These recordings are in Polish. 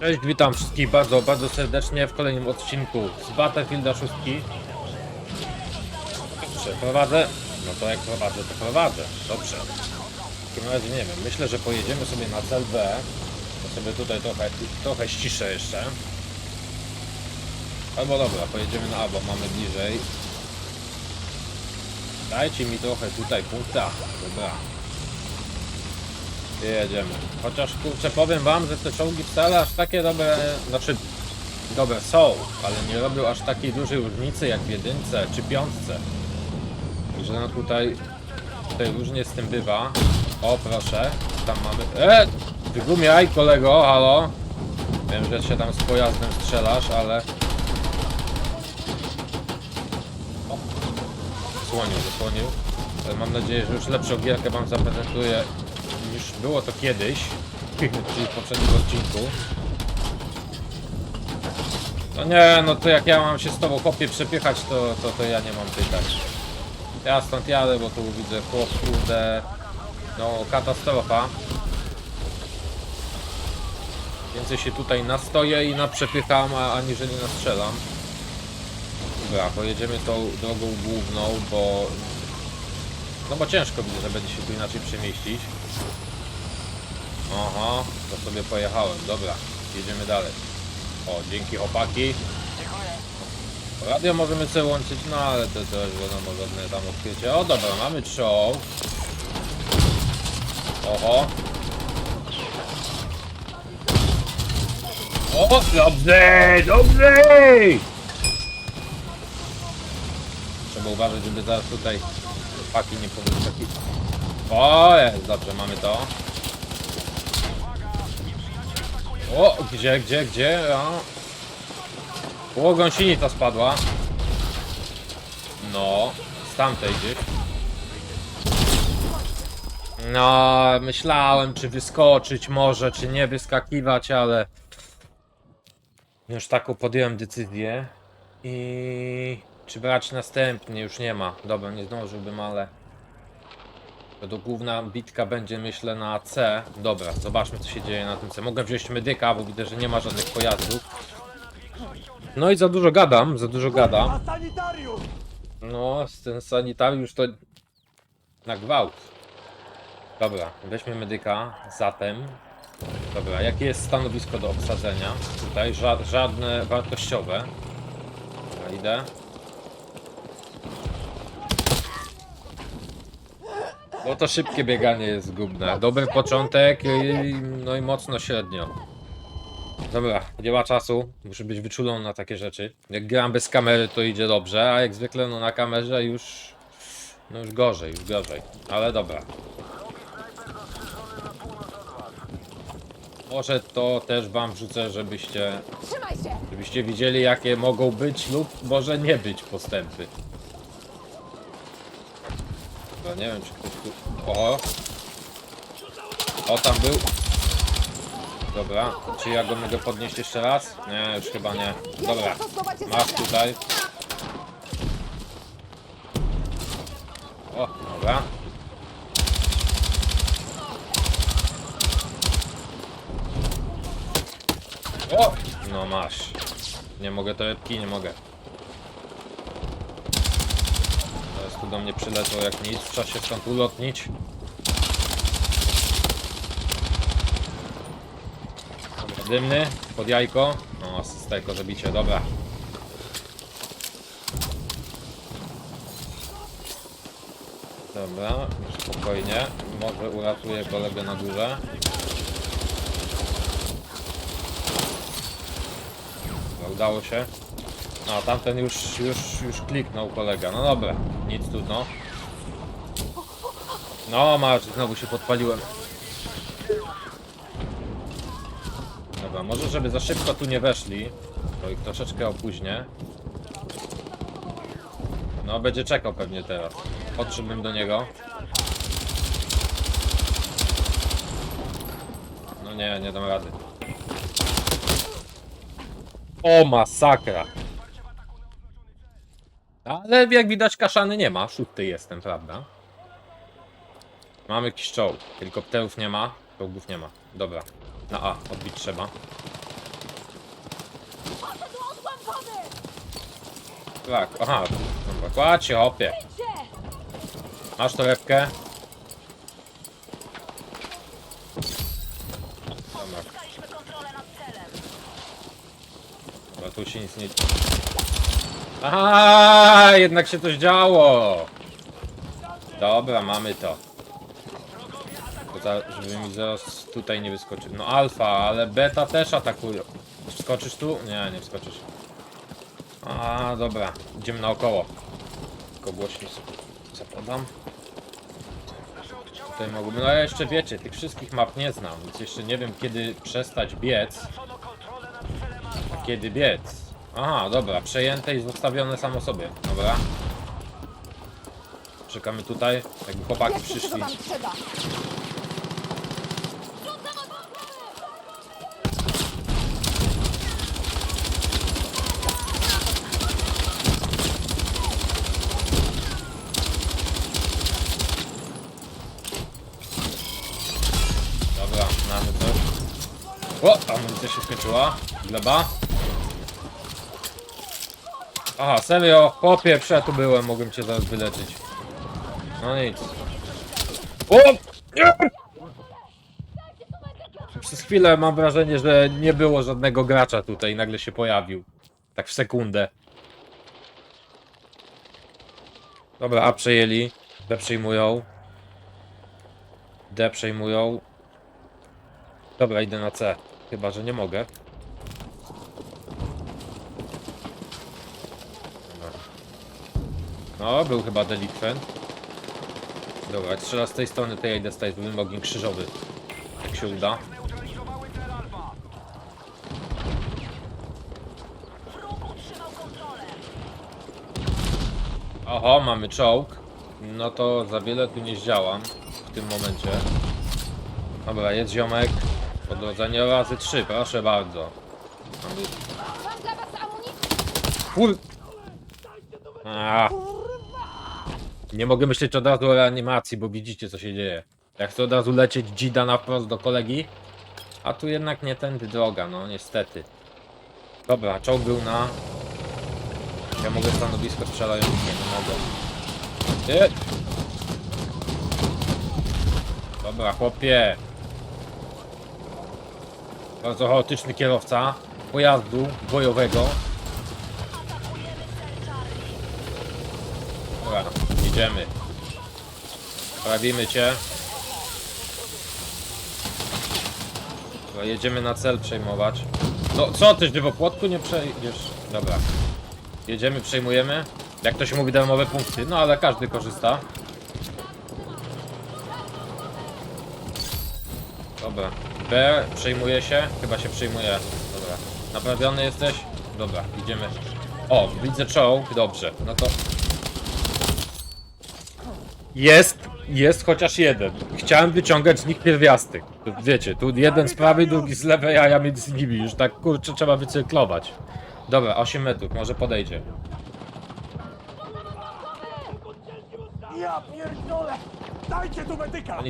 Cześć, witam wszystkich bardzo, bardzo serdecznie w kolejnym odcinku z Battlefielda 6. Dobrze, prowadzę? No to jak prowadzę, to prowadzę. Dobrze. W takim razie nie wiem, myślę, że pojedziemy sobie na cel B. To sobie tutaj trochę, trochę ściszę jeszcze. Albo dobra, pojedziemy na A, bo mamy bliżej. Dajcie mi trochę tutaj punkta. Dobra. Jedziemy. Chociaż kurczę powiem wam, że te czołgi wcale aż takie dobre, znaczy dobre są, ale nie robią aż takiej dużej różnicy jak w jedynce czy piątce. Że no tutaj, tutaj różnie z tym bywa. O proszę, tam mamy... E! Wygumiaj kolego, halo! Wiem, że się tam z pojazdem strzelasz, ale... O! Zasłonił, zasłonił. Ale mam nadzieję, że już lepszą gierkę wam zaprezentuję niż było to kiedyś, czyli w poprzednim odcinku. No nie, no to jak ja mam się z tobą chłopie przepychać, to, to, to ja nie mam pytań. Ja stąd jadę, bo tu widzę chłop, kurde, no katastrofa. Więcej się tutaj nastoję i naprzepycham, a aniżeli nastrzelam. Dobra, pojedziemy tą drogą główną, bo... No bo ciężko widzę, że będzie się tu inaczej przemieścić. Aha, to sobie pojechałem, dobra, jedziemy dalej. O, dzięki chłopaki. Radio możemy sobie łączyć, no ale to też wiadomo, żadne tam odkrycie. O dobra, mamy czołg. Oho. O, dobrze, dobrze! Trzeba uważać, żeby zaraz tutaj chłopaki nie pomyśleli. O, jest, dobrze, mamy to. O, gdzie, gdzie, gdzie? A. O, gąsienica spadła. No, z tamtej gdzieś. No, myślałem, czy wyskoczyć może, czy nie wyskakiwać, ale już taką podjąłem decyzję. I czy brać następnie? Już nie ma. Dobra, nie zdążyłbym, ale to główna bitka będzie myślę na C. Dobra, zobaczmy co się dzieje na tym C. Mogę wziąć medyka, bo widzę, że nie ma żadnych pojazdów. No i za dużo gadam, za dużo gadam. No, z ten sanitariusz to na gwałt. Dobra, weźmy medyka, zatem. Dobra, jakie jest stanowisko do obsadzenia? Tutaj ża żadne wartościowe. Dobra, idę. No to szybkie bieganie jest zgubne. Dobry początek, i, no i mocno średnio. Dobra, nie ma czasu. Muszę być wyczulony na takie rzeczy. Jak gram bez kamery, to idzie dobrze, a jak zwykle no na kamerze już. No już gorzej, już gorzej. Ale dobra. Może to też wam wrzucę, żebyście, żebyście widzieli jakie mogą być lub może nie być postępy. No nie wiem czy ktoś tu... Oho! O tam był! Dobra, czy ja go mogę podnieść jeszcze raz? Nie, już chyba nie. Dobra, masz tutaj. O, dobra. O! No masz. Nie mogę torebki, nie mogę. Teraz tu do mnie przylecą jak nic, trzeba się stąd ulotnić. Dymny, pod jajko. O, asystajko zabicie, dobra. Dobra, spokojnie. Może uratuję kolegę na górze. Udało się. No, tamten już, już, już kliknął kolega. No dobra, nic trudno. No, masz, znowu się podpaliłem. Dobra, może żeby za szybko tu nie weszli, to ich troszeczkę opóźnię. No, będzie czekał pewnie teraz. Podszedłbym do niego. No nie, nie dam rady. O, masakra! Ale jak widać kaszany nie ma, szósty jestem, prawda? Mamy jakiś czołg, helikopterów nie ma, czołgów nie ma. Dobra, na A, odbić trzeba. Tak, aha, dobra, kładź się, hopie. Masz torebkę? Dobra. Dobra, tu się nic nie... Aha, jednak się coś działo! Dobra, mamy to. Żeby mi zaraz tutaj nie wyskoczył. No alfa, ale beta też atakują. Wskoczysz tu? Nie, nie wskoczysz. A, dobra, idziemy naokoło. Tylko głośniej sobie zapodam. Tutaj mogłbym, no ja jeszcze wiecie, tych wszystkich map nie znam, więc jeszcze nie wiem kiedy przestać biec. A kiedy biec. Aha, dobra, przejęte i zostawione samo sobie. Dobra. Czekamy tutaj, jakby chłopaki czego przyszli. wam trzeba? Dobra, mamy coś. O, amunicja się skończyła. Gleba. Aha, serio, chłopie, ja tu byłem, mogłem cię zaraz wyleczyć. No nic. O! Przez chwilę mam wrażenie, że nie było żadnego gracza tutaj nagle się pojawił. Tak w sekundę. Dobra, A przejęli. B przejmują. D przejmują. Dobra, idę na C. Chyba, że nie mogę. No, był chyba delikwent. Dobra, strzela z tej strony, to ja idę z tej, zrobimy ogień krzyżowy. Jak się uda. Oho, mamy czołg. No to za wiele tu nie zdziałam w tym momencie. Dobra, jest ziomek. Odrodzenie razy 3, proszę bardzo. Mamy... Mam dla Nie mogę myśleć od razu o reanimacji, bo widzicie co się dzieje. Jak chcę od razu lecieć dzida na wprost do kolegi, a tu jednak nie tędy droga, no niestety. Dobra, czołg był na... Ja mogę stanowisko strzelające, nie mogę. Ty! Dobra, chłopie. Bardzo chaotyczny kierowca pojazdu bojowego. Dobra, jedziemy. Sprawimy cię. Dobra, jedziemy na cel przejmować. No co ty, żywopłotku nie przejdziesz? Dobra. Jedziemy, przejmujemy. Jak to się mówi, darmowe punkty. No ale każdy korzysta. Dobra. B przejmuje się. Chyba się przejmuje. Dobra. Naprawiony jesteś? Dobra, idziemy. O, widzę czołg. Dobrze. No to jest, jest chociaż jeden. Chciałem wyciągać z nich pierwiastek. To Wiecie, tu jeden z prawej, drugi z lewej, a ja między nimi. Już tak kurczę trzeba wycyrklować. Dobra, 8 metrów, może podejdzie. Ja pierdolę! Dajcie tu medyka!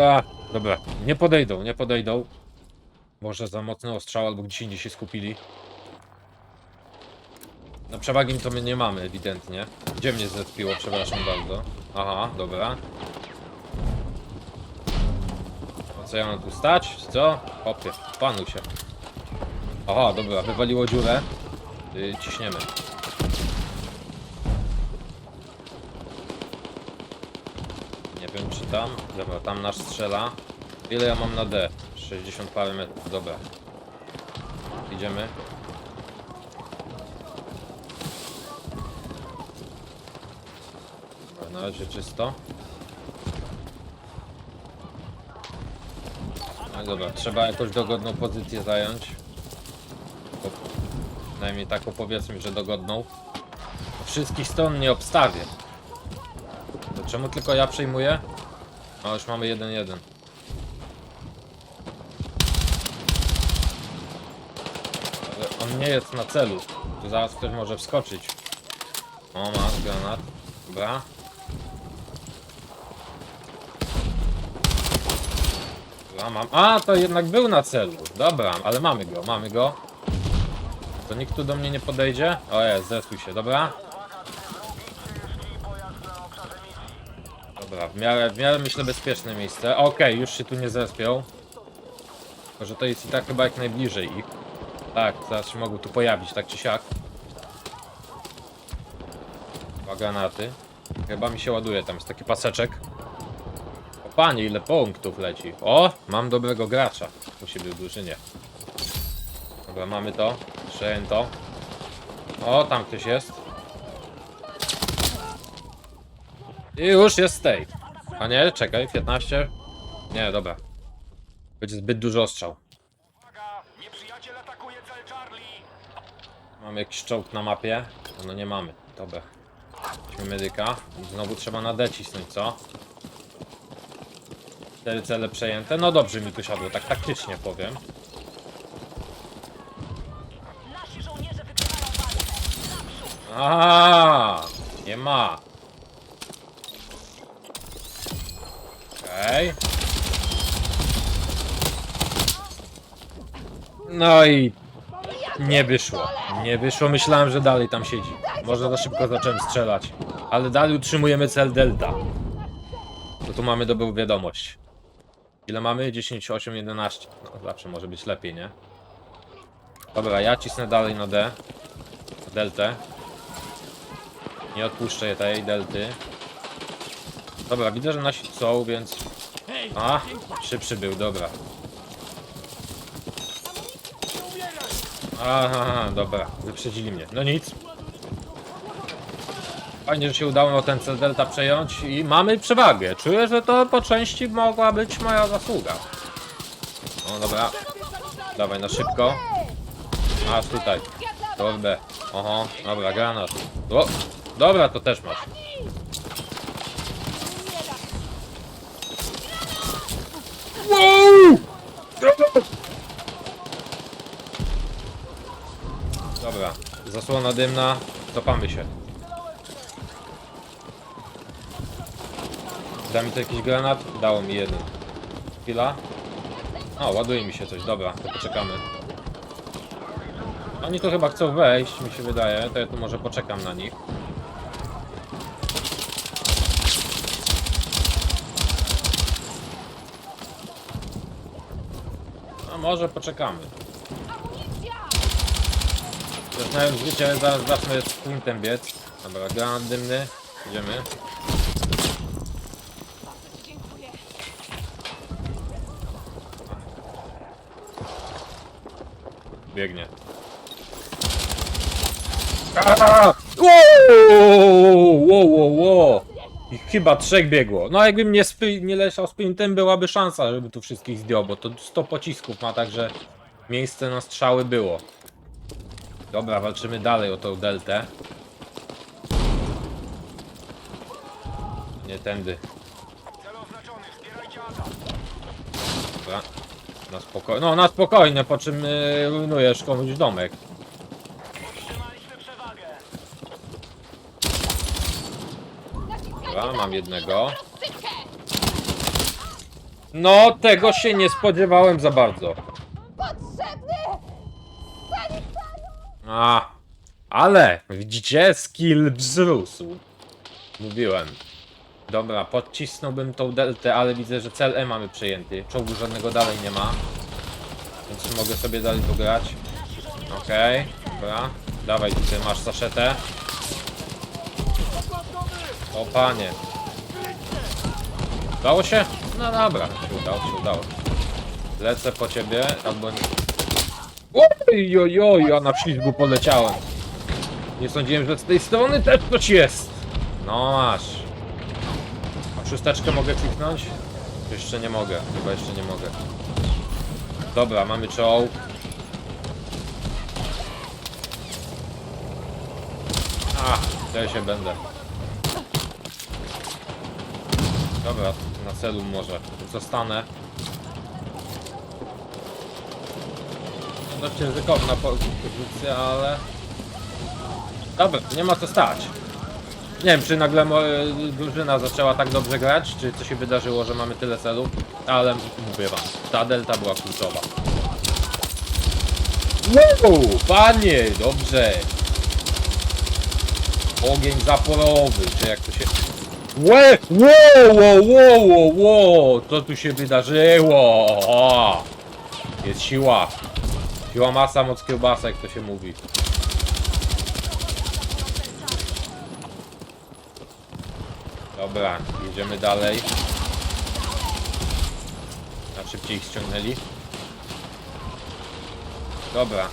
A, dobra, nie podejdą, nie podejdą. Może za mocny ostrzał albo gdzieś indziej się skupili. No przewagi to my nie mamy ewidentnie. Gdzie mnie zespiło, przepraszam bardzo. Aha, dobra. A co ja mam tu stać? Co? Hopie, panuj się. Aha, dobra, wywaliło dziurę. Yy, ciśniemy. Nie wiem czy tam. Dobra, tam nasz strzela. Ile ja mam na D? 60 parę metrów, dobra. Idziemy. Dobra, na razie czysto. No dobra, trzeba jakąś dogodną pozycję zająć. Po- Przynajmniej taką powiedzmy, że dogodną. Wszystkich stron nie obstawię. To czemu tylko ja przejmuję? A już mamy 1-1. Ale on nie jest na celu. Tu zaraz ktoś może wskoczyć. O, masz granat. Dobra. Dobra, mam. A, to jednak był na celu. Dobra, ale mamy go, mamy go. To nikt tu do mnie nie podejdzie? O jest, zesuj się, dobra. Dobra, w miarę, w miarę myślę bezpieczne miejsce. Okej, już się tu nie zespią. Tylko, że to jest i tak chyba jak najbliżej ich. Tak, zaraz się mogą tu pojawić, tak czy siak. Dwa granaty. Chyba mi się ładuje, tam jest taki paseczek. Panie, ile punktów leci. O, mam dobrego gracza u siebie w drużynie. Dobra, mamy to. Przejęto. O, tam ktoś jest. I już jest tej. A nie, czekaj, 15. Nie, dobra. Będzie zbyt dużo ostrzał. Mamy jakiś czołg na mapie? No nie mamy. Dobra. Weźmy medyka. Znowu trzeba na D cisnąć, co? Cztery cele przejęte. No dobrze mi tu siadło, tak taktycznie powiem. Nasi żołnierze wygrywają walkę. A, nie ma. Okej. No i nie wyszło. Nie wyszło. Myślałem, że dalej tam siedzi. Może za szybko zacząłem strzelać. Ale dalej utrzymujemy cel Delta. To tu mamy dobrą wiadomość. Ile mamy? 10, 8, 11. No, zawsze może być lepiej, nie? Dobra, ja cisnę dalej na D. Deltę. Nie odpuszczę tej delty. Dobra, widzę, że nasi są, więc... A, szybszy był, dobra. Aha, dobra, wyprzedzili mnie. No nic. Fajnie, że się udało ten cel delta przejąć i mamy przewagę. Czuję, że to po części mogła być moja zasługa. No dobra. Dawaj na szybko. Aż tutaj. Torbę. Oho, dobra, granat. O, dobra, to też masz. Dobra, zasłona dymna, cofamy się. Da mi to jakiś granat? Dało mi jeden. Chwila. O, ładuje mi się coś, dobra, to poczekamy. Oni tu chyba chcą wejść, mi się wydaje, to ja tu może poczekam na nich. A może poczekamy. Zaczynając życie, zaraz zacznę sprintem biec. Dobra, granat dymny. Idziemy. Biegnie. Wow, wow, wow, wow. Ich chyba trzech biegło. No jakbym nie, spy, nie leciał sprintem, byłaby szansa, żeby tu wszystkich zdjął, bo to 100 pocisków ma, także miejsce na strzały było. Dobra, walczymy dalej o tą deltę. Nie tędy. Dobra. Na spokojnie. No, na spokojnie, po czym yy, rujnujesz komuś domek. Trzymaliśmy przewagę! Dobra, mam jednego. No, tego się nie spodziewałem za bardzo. Potrzebny! A, ale widzicie, skill wzrósł. Mówiłem. Dobra, podcisnąłbym tą deltę, ale widzę, że cel E mamy przejęty. Czołgu żadnego dalej nie ma. Więc mogę sobie dalej pograć. Okej, dobra. Dawaj, tutaj masz saszetę. O panie. Udało się? No dobra, udało, się udało. Lecę po ciebie, albo nie. Oj, oj, oj, ja na ślizgu poleciałem. Nie sądziłem, że z tej strony też coś jest. No masz. Szósteczkę mogę kliknąć? Jeszcze nie mogę, chyba jeszcze nie mogę. Dobra, mamy czołg. A, ja się będę. Dobra, na celu może. Zostanę. Dość ryzykowna po- pozycja, ale... Dobra, nie ma co stać. Nie wiem, czy nagle drużyna zaczęła tak dobrze grać, czy co się wydarzyło, że mamy tyle celów, ale mówię wam, ta delta była kluczowa. Wow, panie, dobrze. Ogień zaporowy, czy jak to się... Łe, wow, wow, wow, wow, wow, co tu się wydarzyło? O, jest siła. Siła masa, moc kiełbasa, jak to się mówi. Dobra, jedziemy dalej. Na szybciej ich ściągnęli. Dobra.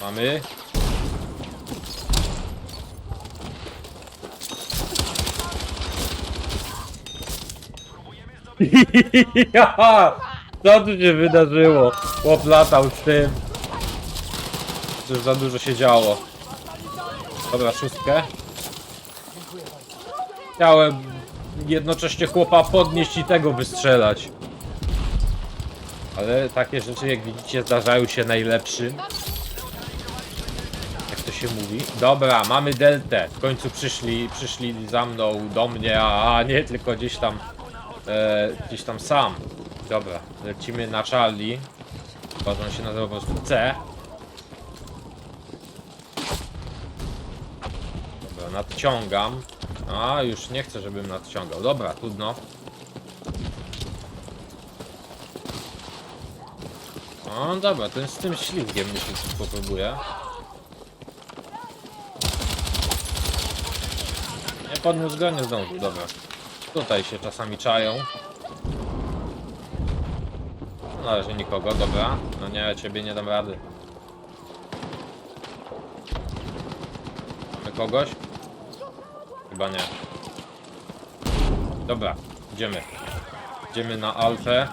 Mamy. Ja! Co tu się wydarzyło? Chłop latał z tym. Już za dużo się działo. Dobra, szóstkę. Chciałem jednocześnie chłopa podnieść i tego wystrzelać. Ale takie rzeczy, jak widzicie, zdarzają się najlepszym. Jak to się mówi? Dobra, mamy deltę. W końcu przyszli, przyszli za mną, do mnie, a nie tylko gdzieś tam, e, gdzieś tam sam. Dobra, lecimy na Charlie. Chyba, on się nazywa po prostu C. Dobra, nadciągam. A, już nie chcę, żebym nadciągał. Dobra, trudno. O, dobra, jest z tym ślizgiem, myślę, że popróbuję. Nie podniósł go, nie zdążył, dobra. Tutaj się czasami czają. Na razie nikogo, dobra. No nie, ciebie nie dam rady. Mamy kogoś? Chyba nie. Dobra, idziemy. Idziemy na Alfę.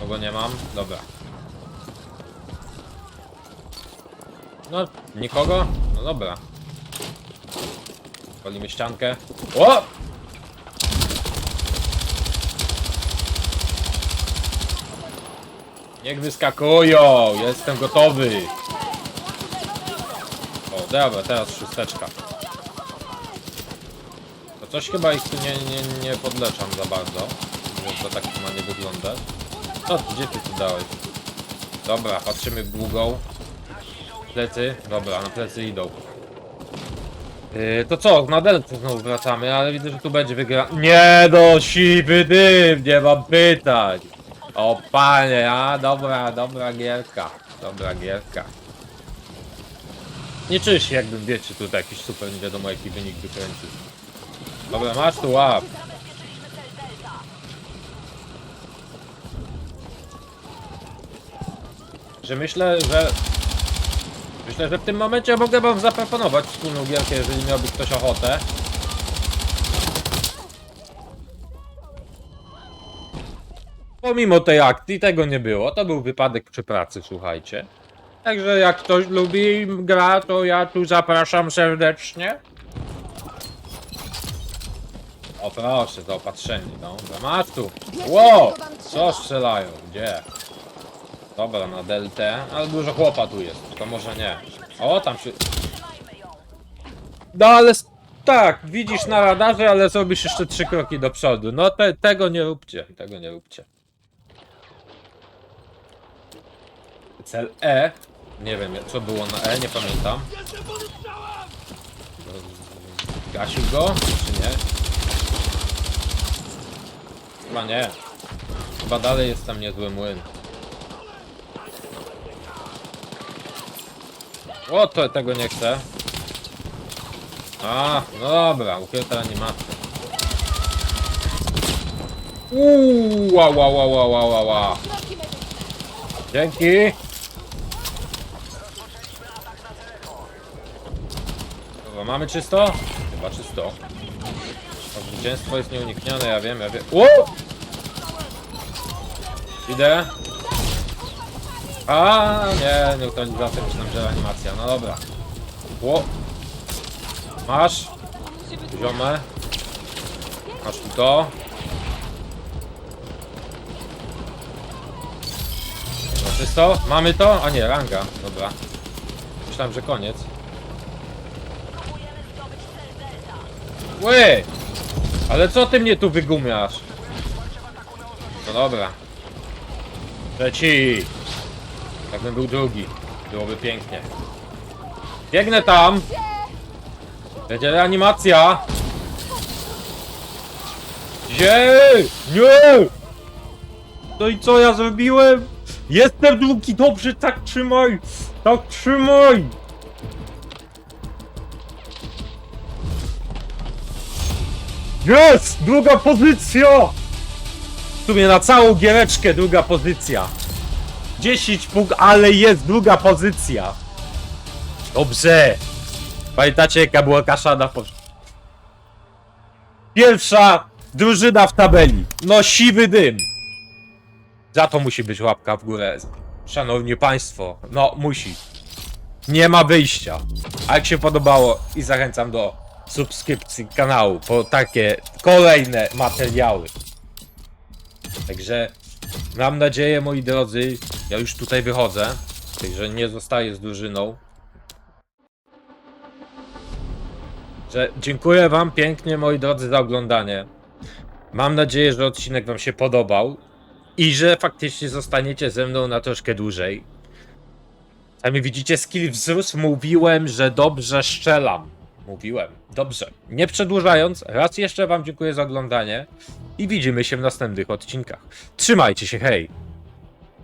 Kogo nie mam? Dobra. No, nikogo? No dobra. Palimy ściankę. O! Niech wyskakują! Jestem gotowy! O, dobra, teraz szósteczka. Coś chyba ich tu nie, nie, nie podleczam za bardzo. Że to tak ma nie wyglądać. Co, ty, gdzie ty tu dałeś? Dobra, patrzymy długą. Plecy? Dobra, na plecy idą. Yy, to co, na deltę znowu wracamy, ale widzę, że tu będzie wygra... Nie no, siwy dym, nie mam pytań. O panie, a dobra, dobra gierka. Dobra gierka. Nie czuję się jakbym, wiecie, tutaj jakiś super, nie wiadomo jaki wynik wykręcił. Dobra, masz tu łap. Że myślę, że... Myślę, że w tym momencie mogę wam zaproponować wspólną gierkę, jeżeli miałby ktoś ochotę. Pomimo tej akcji tego nie było, to był wypadek przy pracy, słuchajcie. Także jak ktoś lubi gra, to ja tu zapraszam serdecznie. Proszę, zaopatrzenie, no. Tu. Wow! Co strzelają? Gdzie? Dobra, na deltę, ale dużo chłopa tu jest, to może nie. O, tam się... No ale s- tak, widzisz na radarze, ale zrobisz jeszcze trzy kroki do przodu. No te, tego nie róbcie, tego nie róbcie. Cel E. Nie wiem, co było na E, nie pamiętam. Gasił go, czy nie? Chyba nie. Chyba dalej jest tam niezły młyn. O, to tego nie chcę. A, no dobra, ukryta animacja. Uuu, ła, ła, ła, ła, ła. Dzięki. Dobra, mamy czysto? Chyba czysto. Zwycięstwo jest nieuniknione, ja wiem, ja wiem. Wow! Idę. A nie, neutralizacja, myślałem, że animacja. No dobra. Ło. Masz. Ziomę. Masz tu to. No, czysto? Mamy to? A nie, ranga. Dobra. Myślałem, że koniec. Łe! Ale co ty mnie tu wygumiasz? No dobra. Trzeci. Jakbym był drugi. Byłoby pięknie. Biegnę tam. Będzie reanimacja. Gdzie? Nie! No i co ja zrobiłem? Jestem drugi, dobrze, tak trzymaj! Tak trzymaj! Jest! Druga pozycja! W sumie na całą giereczkę druga pozycja. 10 punktów, ale jest druga pozycja. Dobrze. Pamiętacie jaka była kaszana po... Pierwsza drużyna w tabeli. No siwy dym. Za to musi być łapka w górę. Szanowni Państwo, no musi. Nie ma wyjścia. A jak się podobało i zachęcam do subskrypcji kanału po takie kolejne materiały. Także mam nadzieję, moi drodzy, ja już tutaj wychodzę, także nie zostaję z drużyną. Że dziękuję Wam pięknie, moi drodzy, za oglądanie. Mam nadzieję, że odcinek Wam się podobał i że faktycznie zostaniecie ze mną na troszkę dłużej. Sami widzicie, skill wzrósł. Mówiłem, że dobrze strzelam. Mówiłem. Dobrze. Nie przedłużając, raz jeszcze Wam dziękuję za oglądanie i widzimy się w następnych odcinkach. Trzymajcie się, hej!